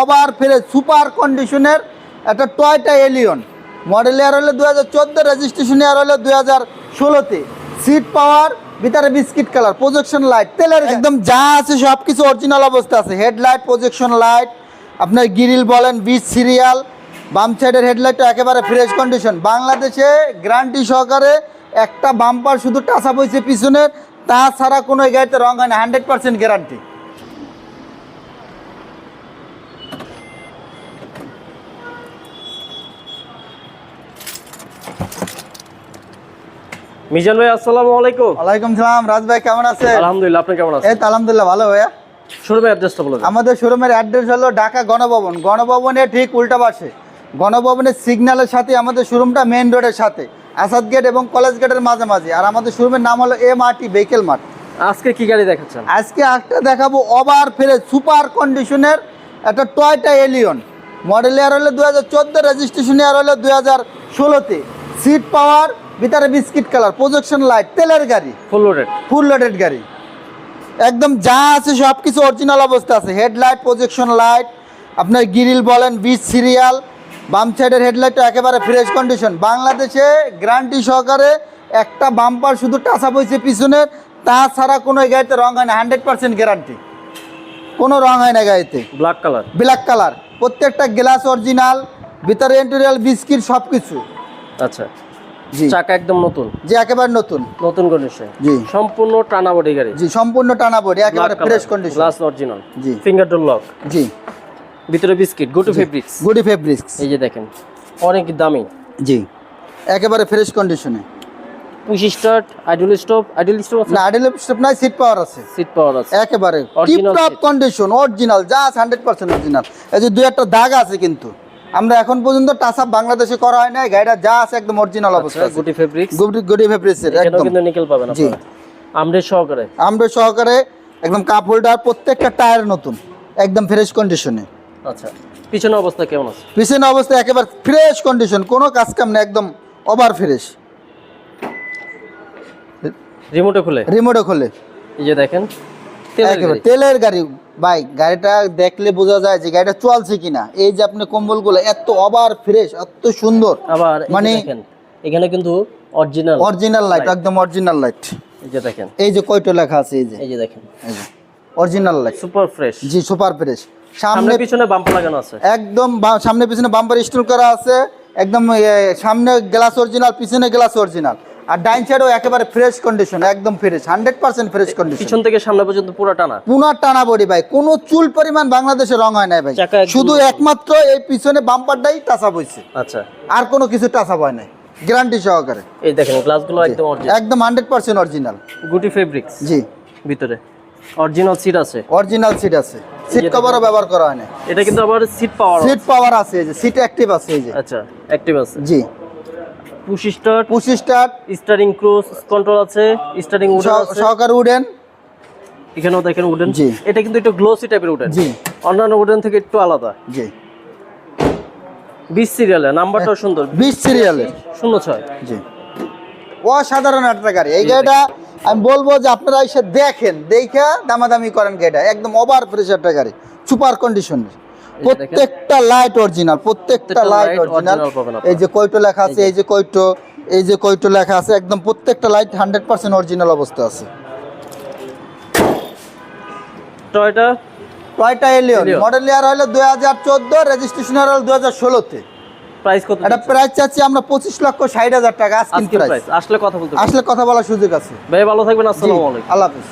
Over fresh super কন্ডিশনের একটা Toyota Allion. Model year হলো দু হাজার চোদ্দ রেজিস্ট্রেশন ইয়ার হলো দু হাজার ষোলোতে। সিট পাওয়ার ভিতরে বিস্কিট কালার প্রজেকশন লাইট তেলের একদম যা আছে সব কিছু অরিজিনাল অবস্থা আছে। হেডলাইট প্রজেকশন লাইট আপনার গিরিল বলেন বিচ সিরিয়াল বাম সাইডের হেডলাইটটা একেবারে ফ্রেশ কন্ডিশন বাংলাদেশে গ্যারান্টি সহকারে একটা বাম্পার শুধু টাসা বইছে পিছনের তাছাড়া কোনো গাড়িতে রং হয় না হান্ড্রেড পার্সেন্ট গ্যারান্টি মিজান ভাই আসসালামু আলাইকুম। ওয়ালাইকুম সালাম রাজ ভাই কেমন আছে আলহামদুলিল্লাহ আপনি কেমন আছেন? এই তো আলহামদুলিল্লাহ ভালো ভাইয়া। শোরুমের অ্যাড্রেসটা বলে দিন। আমাদের শোরুমের অ্যাড্রেস হলো ঢাকা গণভবন। গণভবনের ঠিক উল্টা পাশে। গণভবনের সিগন্যালের সাথে আমাদের শোরুমটা মেইন রোডের সাথে। আসাদ গেট এবং কলেজ গেটের মাঝামাঝি। আর আমাদের শোরুমের নাম হলো M R T vehicle mart আজকে কি গাড়ি দেখাচ্ছেন? আজকে একটা দেখাবো ওভার ফ্রেশ সুপার কন্ডিশনের একটা টয়টা এলিয়ন মডেল ইয়ার হলো দু হাজার চোদ্দ রেজিস্ট্রেশন ইয়ার হলো দু হাজার ষোলোতে। সিট পাওয়ার ভিতরে বিস্কিট কালার প্রজেকশন লাইট তেলের গাড়ি। ফুল লোডেড ফুল লোডেড গাড়ি। একদম যা আছে সব কিছু অরিজিনাল অবস্থা আছে। হেডলাইট প্রজেকশন লাইট আপনার গিরিল বলেন বিচ সিরিয়াল বাম সাইডের হেডলাইটটা একেবারে ফ্রেশ কন্ডিশন বাংলাদেশে গ্যারান্টি সহকারে একটা বাম্পার শুধু টাচা বইছে পিছনের তাছাড়া কোনো গাড়িতে রং হয় না। হান্ড্রেড পার্সেন্ট গ্যারান্টি কোনো রং হয় না গাড়িতে। ব্ল্যাক কালার ব্ল্যাক কালার প্রত্যেকটা গ্লাস অরিজিনাল ভিতরে ইন্টেরিয়াল বিস্কিট সব কিছু আচ্ছা। জি। চাকা একদম নতুন? জি একেবারে নতুন। নতুন কন্ডিশন জি। সম্পূর্ণ টানা বডি গাড়ি? জি সম্পূর্ণ টানা বডি একেবারে ফ্রেশ কন্ডিশন গ্লাস অরিজিনাল জি। ফিঙ্গার ডোর লক জি। ভিতরে বিস্কিট গো ফেব্রিক্স গুডি ফেব্রিক্স এই যে দেখেন অনেক দামি। জি। একেবারে ফ্রেশ কন্ডিশনে push start idle stop idle stop আছে? না আইডল স্টেপ নাই সিট পাওয়ার আছে। সিট পাওয়ার আছে। একেবারে tip top condition original just hundred percent original এই যে দুই একটা দাগ আছে কিন্তু। আমরা এখন পর্যন্ত টাচ আপ বাংলাদেশে করা হয় না গাড়িটা যা আছে একদম অরিজিনাল অবস্থা গুটি ফেব্রিক্স গুডি গুডি ফেব্রিক্সের এখানেও একদম। কিন্তু নিকেল পাবেন জি। আমরের সহকারে। আমরা সহকারে একদম কাপ হোল্ডার প্রত্যেকটা টায়ার নতুন একদম ফ্রেশ কন্ডিশনে আচ্ছা পিছনের অবস্থা কেমন আছে? পিছনে অবস্থা একেবারে ফ্রেশ কন্ডিশন কোনো কাজ কাম না একদম ওভার ফ্রেশ রিমোটে খুলে? রিমোটও খোলে। এই যে দেখেন তেলের গাড়ি। ভাই গাড়িটা দেখলে বোঝা যায় যে গাড়িটা চলছে কিনা। এই যে আপনি কম্বলগুলো এত ওভার ফ্রেশ এত সুন্দর। আবার মানে এখানে কিন্তু অরিজিনাল অরিজিনাল লাইট একদম অরিজিনাল লাইট এই যে দেখেন। এই যে কয়টো লেখা আছে এই যে। এই যে দেখেন। এই যে অরিজিনাল লাইট সুপার ফ্রেশ জি সুপার ফ্রেশ সামনে পিছনে বাম্পার লাগানো আছে। একদম সামনে পিছনে বাম্পার স্টোর করা আছে। একদম সামনে গ্লাস অরিজিনাল পিছনে গ্লাস অরিজিনাল আর ডাইন সাইডও একেবারে ফ্রেশ কন্ডিশন একদম fresh hundred percent fresh condition পিছন থেকে সামনে পর্যন্ত পুরো টানা? পুনার টানা বডি ভাই কোনো চুল পরিমাণ বাংলাদেশে রং হয় না ভাই। শুধু একমাত্র এই পিছনে বাম্পারটাই টাচা বইছে। আচ্ছা। আর কোনো কিছু টাচা হয় নাই গ্যারান্টি সহকারে। এই দেখেন গ্লাসগুলো একদম অরিজিনাল একদম হান্ড্রেড পার্সেন্ট অরিজিনাল গুটি ফেব্রিক্স জি। ভিতরে। অরিজিনাল সিট আছে। অরিজিনাল সিট আছে। সিট কভারও ব্যবহার করা হয় না এটা কিন্তু আবার সিট পাওয়ার সিট পাওয়ার আছে এই যে সিট অ্যাক্টিভ আছে এই যে। আচ্ছা অ্যাক্টিভ আছে। জি। Push start push start steering cruise control আছে স্টারিং উডেন আছে। সহকারে উডেন। এখানেও দেখেন উডেন জি। এটা কিন্তু একটু গ্লোসি টাইপের উডেন জি। অন্যান্য উডেন থেকে একটু আলাদা। জি। বিশ সিরিয়ালে নাম্বারটাও সুন্দর। বিশ সিরিয়ালের শূন্য ছয়। জি। অসাধারণ একটা গাড়ি এই গাড়িটা আমি বলব যে আপনারা এসে দেখেন দেখে দামাদামি করেন গাড়িটা। একদম ওভার একটা গাড়ি। সুপার কন্ডিশনের। প্রত্যেকটা লাইট অরিজিনাল প্রত্যেকটা লাইট অরিজিনাল। এই যে কয়টো লেখা আছে এই যে। কয়টো এই যে কয়টো লেখা আছে একদম প্রত্যেকটা লাইট হান্ড্রেড পার্সেন্ট অরিজিনাল অবস্থা আছে। Toyota? Toyota Allion model year হলো দুই হাজার চোদ্দ রেজিস্ট্রেশন হলো দুই হাজার ষোলোতে। প্রাইস কত এটা প্রাইস চাচ্ছি আমরা পঁচিশ লক্ষ ষাট হাজার টাকা আজকে প্রাইস আসলে কথা বলতে আসলে কথা বলার সুযোগ আছে। ভাই ভালো থাকবেন আসসালামু আলাইকুম। আল্লাহ হাফিজ।